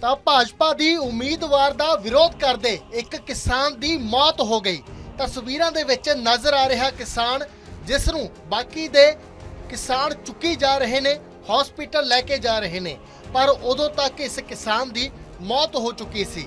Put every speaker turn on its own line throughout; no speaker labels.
ਤਾਂ ਭਾਜਪਾ ਦੀ ਉਮੀਦਵਾਰ ਦਾ ਵਿਰੋਧ ਕਰਦੇ ਇੱਕ ਕਿਸਾਨ ਦੀ ਮੌਤ ਹੋ ਗਈ। ਤਸਵੀਰਾਂ ਦੇ ਵਿੱਚ ਨਜ਼ਰ ਆ ਰਿਹਾ ਕਿਸਾਨ, ਜਿਸ ਨੂੰ ਬਾਕੀ ਦੇ ਕਿਸਾਨ ਚੁੱਕੀ ਜਾ ਰਹੇ ਨੇ, ਹਸਪੀਟਲ ਲੈ ਕੇ ਜਾ ਰਹੇ ਨੇ। ਪਰ ਉਦੋਂ ਤੱਕ ਇਸ ਕਿਸਾਨ ਦੀ ਮੌਤ ਹੋ ਚੁੱਕੀ ਸੀ।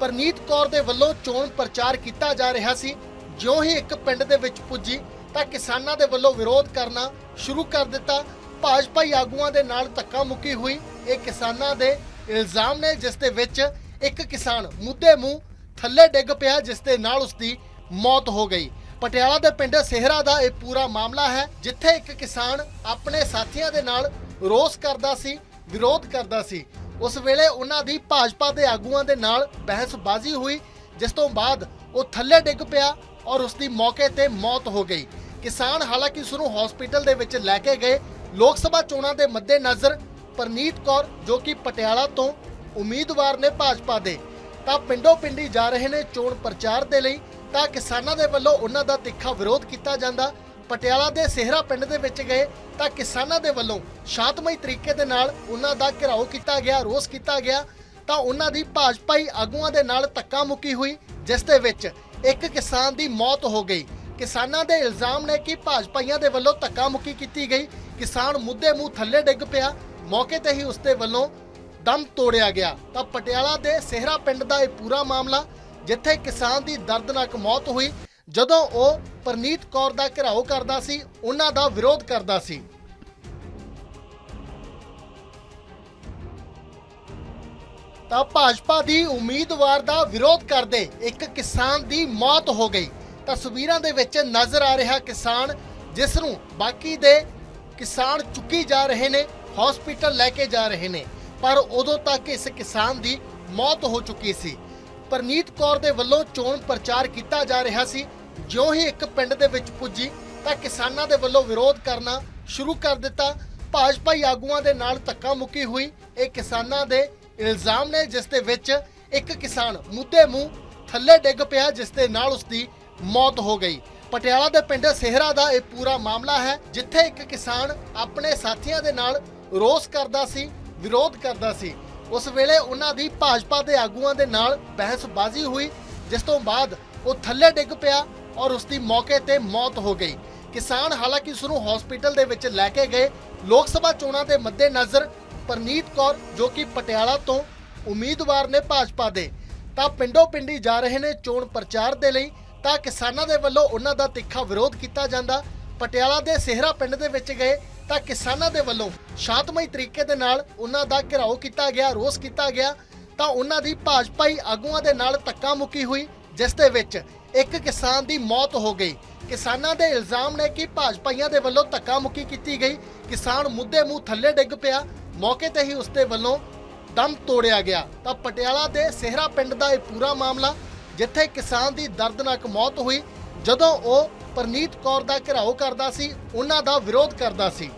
ਪਰਨੀਤ ਕੌਰ ਦੇ ਵੱਲੋਂ ਚੋਣ ਪ੍ਰਚਾਰ ਕੀਤਾ ਜਾ ਰਿਹਾ ਸੀ। ਜਿਉਂ ਹੀ ਇੱਕ ਪਿੰਡ ਦੇ ਵਿੱਚ ਪੁੱਜੀ, ਤਾਂ ਕਿਸਾਨਾਂ ਦੇ ਵੱਲੋਂ ਵਿਰੋਧ ਕਰਨਾ ਸ਼ੁਰੂ ਕਰ ਦਿੱਤਾ। ਭਾਜਪਾਈ ਆਗੂਆਂ ਦੇ ਨਾਲ ਧੱਕਾ ਮੁੱਕੀ ਹੋਈ। ਇਹ ਕਿਸਾਨਾਂ ਦੇ ਇਲਜ਼ਾਮ ਨੇ ਜਿਸ ਦੇ ਵਿੱਚ ਇੱਕ ਕਿਸਾਨ ਮੁੱਦੇ ਮੂੰਹ ਥੱਲੇ ਡਿੱਗ ਪਿਆ, ਜਿਸ ਦੇ ਨਾਲ ਉਸ ਦੀ ਮੌਤ ਹੋ ਗਈ। ਪਟਿਆਲਾ ਦੇ ਪਿੰਡ ਸਿਹਰਾ ਦਾ ਇਹ ਪੂਰਾ ਮਾਮਲਾ ਹੈ, ਜਿੱਥੇ ਇੱਕ ਕਿਸਾਨ ਆਪਣੇ ਸਾਥੀਆਂ ਦੇ ਨਾਲ ਰੋਸ ਕਰਦਾ ਸੀ, ਵਿਰੋਧ ਕਰਦਾ ਸੀ। ਉਸ ਵੇਲੇ ਉਹਨਾਂ ਦੀ ਭਾਜਪਾ ਦੇ ਆਗੂਆਂ ਦੇ ਨਾਲ ਬਹਿਸਬਾਜ਼ੀ ਹੋਈ, ਜਿਸ ਤੋਂ ਬਾਅਦ ਉਹ ਥੱਲੇ ਡਿੱਗ ਪਿਆ ਔਰ ਉਸ ਦੀ ਮੌਕੇ ਤੇ ਮੌਤ ਹੋ ਗਈ। ਕਿਸਾਨ ਹਾਲਾਂਕਿ ਉਸ ਨੂੰ ਹਸਪੀਟਲ ਦੇ ਵਿੱਚ ਲੈ ਕੇ ਗਏ। ਲੋਕ ਸਭਾ ਚੋਣਾਂ ਦੇ ਮੱਦੇਨਜ਼ਰ ਪਰਨੀਤ ਕੌਰ ਜੋ ਕਿ ਪਟਿਆਲਾ ਤੋਂ ਉਮੀਦਵਾਰ ਨੇ ਭਾਜਪਾ ਦੇ, ਤਾਂ ਪਿੰਡੋ ਪਿੰਡੀ ਜਾ ਰਹੇ ਨੇ ਚੋਣ ਪ੍ਰਚਾਰ ਦੇ ਲਈ, ਤਾਂ ਕਿਸਾਨਾਂ ਦੇ ਵੱਲੋਂ ਉਹਨਾਂ ਦਾ ਤਿੱਖਾ ਵਿਰੋਧ ਕੀਤਾ ਜਾਂਦਾ। ਪਟਿਆਲਾ ਦੇ ਸਿਹਰਾ ਪਿੰਡ ਦੇ ਵਿੱਚ ਗਏ, ਤਾਂ ਕਿਸਾਨਾਂ ਦੇ ਵੱਲੋਂ ਸ਼ਾਂਤਮਈ ਤਰੀਕੇ ਦੇ ਨਾਲ ਉਹਨਾਂ ਦਾ ਘਿਰਾਓ ਕੀਤਾ ਗਿਆ, ਰੋਸ ਕੀਤਾ ਗਿਆ, ਤਾਂ ਉਹਨਾਂ ਦੀ ਭਾਜਪਾਈ ਆਗੂਆਂ ਦੇ ਨਾਲ ਧੱਕਾ ਮੁੱਕੀ ਹੋਈ, ਜਿਸ ਦੇ ਵਿੱਚ ਇੱਕ ਕਿਸਾਨ ਦੀ ਮੌਤ ਹੋ ਗਈ। ਕਿਸਾਨਾਂ ਦੇ ਇਲਜ਼ਾਮ ਨੇ ਕਿ ਭਾਜਪਾਈਆਂ ਦੇ ਵੱਲੋਂ ਧੱਕਾ ਮੁੱਕੀ ਕੀਤੀ ਗਈ। ਕਿਸਾਨ ਮੁੱਦੇ ਮੂੰਹ ਥੱਲੇ ਡਿੱਗ ਪਿਆ ਮੌਕੇ ਤੇ ਹੀ ਉਸ ਦੇ ਵੱਲੋਂ ਦਮ ਤੋੜਿਆ ਗਿਆ। ਤਾਂ ਪਟਿਆਲਾ ਦੇ ਸਿਹਰਾ ਪਿੰਡ ਦਾ ਇਹ ਪੂਰਾ ਮਾਮਲਾ, ਜਿੱਥੇ ਕਿਸਾਨ ਦੀ ਦਰਦਨਾਕ ਮੌਤ ਹੋਈ, ਜਦੋਂ ਉਹ ਪਰਨੀਤ ਕੌਰ ਦਾ ਘਿਰਾਓ ਕਰਦਾ ਸੀ, ਉਹਨਾਂ ਦਾ ਵਿਰੋਧ ਕਰਦਾ ਸੀ। ਤਾਂ ਭਾਜਪਾ ਦੀ ਉਮੀਦਵਾਰ ਦਾ ਵਿਰੋਧ ਕਰਦੇ ਇੱਕ ਕਿਸਾਨ ਦੀ ਮੌਤ ਹੋ ਗਈ। ਤਸਵੀਰਾਂ ਦੇ ਵਿੱਚ ਨਜ਼ਰ ਆ ਰਿਹਾ ਕਿਸਾਨ, ਜਿਸ ਨੂੰ ਬਾਕੀ ਦੇ ਕਿਸਾਨ ਚੁੱਕੀ ਜਾ ਰਹੇ ਨੇ। ਹਸਪੀਟਲ ਲੈ ਕੇ ਜਾ ਰਹੇ ਨੇ। ਪਰ ਉਦੋਂ ਤੱਕ ਇਸ ਕਿਸਾਨ ਦੀ ਮੌਤ ਹੋ ਚੁੱਕੀ ਸੀ। ਪਰਨੀਤ ਕੌਰ ਦੇ ਵੱਲੋਂ ਚੋਣ ਪ੍ਰਚਾਰ ਕੀਤਾ ਜਾ ਰਿਹਾ ਸੀ। ਜਿਉਂ ਹੀ ਇੱਕ ਪਿੰਡ ਦੇ ਵਿੱਚ ਪੁੱਜੀ, ਤਾਂ ਕਿਸਾਨਾਂ ਦੇ ਵੱਲੋਂ ਵਿਰੋਧ ਕਰਨਾ ਸ਼ੁਰੂ ਕਰ ਦਿੱਤਾ। ਭਾਜਪਾਈ ਆਗੂਆਂ ਦੇ ਨਾਲ ਧੱਕਾ ਮੁੱਕੀ ਹੋਈ। ਇਹ ਕਿਸਾਨਾਂ ਦੇ ਇਲਜ਼ਾਮ ਨੇ, ਜਿਸ ਦੇ ਵਿੱਚ ਇੱਕ ਕਿਸਾਨ ਮੁੱਦੇ ਮੂੰਹ ਥੱਲੇ ਡਿੱਗ ਪਿਆ, ਜਿਸ ਦੇ ਨਾਲ ਉਸ ਦੀ ਮੌਤ ਹੋ ਗਈ। ਪਟਿਆਲਾ ਦੇ ਪਿੰਡ ਸਿਹਰਾ ਦਾ ਇਹ ਪੂਰਾ ਮਾਮਲਾ ਹੈ, ਜਿੱਥੇ ਇੱਕ ਕਿਸਾਨ ਆਪਣੇ ਸਾਥੀਆਂ ਦੇ ਨਾਲ ਰੋਸ ਕਰਦਾ ਸੀ, ਵਿਰੋਧ ਕਰਦਾ ਸੀ। ਉਸ ਵੇਲੇ ਉਹਨਾਂ ਦੀ ਭਾਜਪਾ ਦੇ ਆਗੂਆਂ ਦੇ ਨਾਲ ਬਹਿਸਬਾਜ਼ੀ ਹੋਈ, ਜਿਸ ਤੋਂ ਬਾਅਦ ਉਹ ਥੱਲੇ ਡਿੱਗ ਪਿਆ ਔਰ ਉਸ ਦੀ ਮੌਕੇ ਤੇ ਮੌਤ ਹੋ ਗਈ। ਕਿਸਾਨ ਹਾਲਾਂਕਿ ਉਸ ਨੂੰ ਹਸਪੀਟਲ ਦੇ ਵਿੱਚ ਲੈ ਕੇ ਗਏ। ਲੋਕ ਸਭਾ ਚੋਣਾਂ ਦੇ ਮੱਦੇਨਜ਼ਰ ਪਰਨੀਤ ਕੌਰ, ਜੋ ਕਿ ਪਟਿਆਲਾ ਤੋਂ ਉਮੀਦਵਾਰ ਨੇ ਭਾਜਪਾ ਦੇ। ਤਾਂ ਪਿੰਡੋ ਪਿੰਡੀ ਜਾ ਰਹੇ ਨੇ ਚੋਣ ਪ੍ਰਚਾਰ ਦੇ ਲਈ, ਤਾਂ ਕਿਸਾਨਾਂ ਦੇ ਵੱਲੋਂ ਉਹਨਾਂ ਦਾ ਤਿੱਖਾ ਵਿਰੋਧ ਕੀਤਾ ਜਾਂਦਾ। ਪਟਿਆਲਾ ਦੇ ਸਿਹਰਾ ਪਿੰਡ ਦੇ ਵਿੱਚ ਗਏ। ਤਾਂ ਕਿਸਾਨਾਂ ਦੇ ਵੱਲੋਂ ਸ਼ਾਂਤਮਈ ਤਰੀਕੇ ਦੇ ਨਾਲ ਉਹਨਾਂ ਦਾ ਘਿਰਾਓ ਕੀਤਾ ਗਿਆ, ਰੋਸ ਕੀਤਾ ਗਿਆ, ਤਾਂ ਉਹਨਾਂ ਦੀ ਭਾਜਪਾਈ ਆਗੂਆਂ ਦੇ ਨਾਲ ਧੱਕਾ ਮੁੱਕੀ ਹੋਈ, ਜਿਸ ਦੇ ਵਿੱਚ ਇੱਕ ਕਿਸਾਨ ਦੀ ਮੌਤ ਹੋ ਗਈ। ਕਿਸਾਨਾਂ ਦੇ ਇਲਜ਼ਾਮ ਨੇ ਕਿ ਭਾਜਪਾਈਆਂ ਦੇ ਵੱਲੋਂ ਧੱਕਾ ਮੁੱਕੀ ਕੀਤੀ ਗਈ। ਕਿਸਾਨ ਮੁੱਦੇ ਮੂੰਹ ਥੱਲੇ ਡਿੱਗ ਪਿਆ। ਮੌਕੇ ਤੇ ਹੀ ਉਸ ਦੇ ਵੱਲੋਂ ਦਮ ਤੋੜਿਆ ਗਿਆ। ਤਾਂ ਪਟਿਆਲਾ ਦੇ ਸਿਹਰਾ ਪਿੰਡ ਦਾ ਇਹ ਪੂਰਾ ਮਾਮਲਾ, ਜਿੱਥੇ ਕਿਸਾਨ ਦੀ ਦਰਦਨਾਕ ਮੌਤ ਹੋਈ, ਜਦੋਂ ਉਹ ਪਰਨੀਤ ਕੌਰ ਦਾ ਘਿਰਾਓ ਕਰਦਾ ਸੀ ਉਹਨਾਂ ਦਾ ਵਿਰੋਧ ਕਰਦਾ ਸੀ।